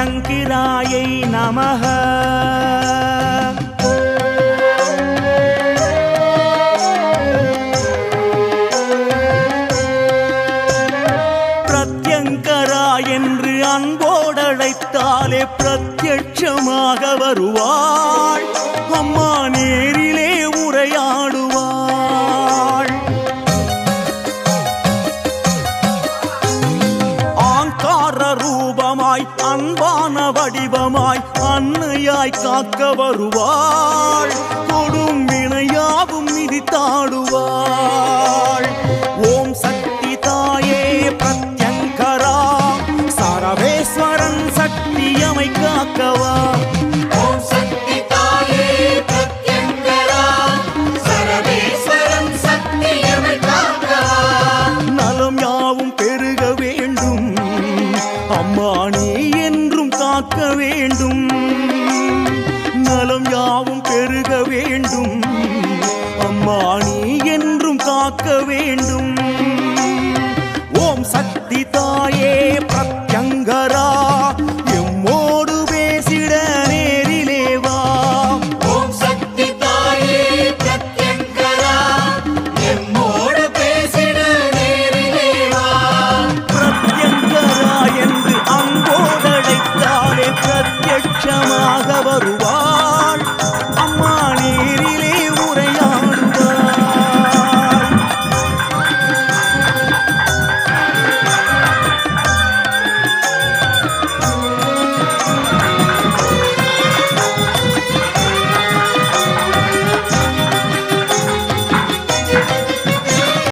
பிரத்யங்கிராயை நமக. பிரத்யங்கரா என்று அன்போடழைத்தாலே பிரத்யட்சமாக வருவாள். அம்மா நேரிலே ரூபமாய் அன்பான வடிவமாய் அன்னையாய் காக்க வருவாள். கொடும் வினையாவும் மிதித்தாடுவாள். ஓம் சக்தி தாயே பிரத்யங்கரா சரவேஸ்வரன் சக்தியமை காக்கவா வேண்டும். ஓம் சக்தி தாயே பிரத்யங்கரா எம்மோடு பேசிட நேரிலே வா. ஓம் சக்தி தாயே பிரத்யங்கரா எம்மோடு பேசிட நேரிலே வா. பிரத்யங்கரா என்று அங்கோடழைத்தாலே பிரத்யட்சமா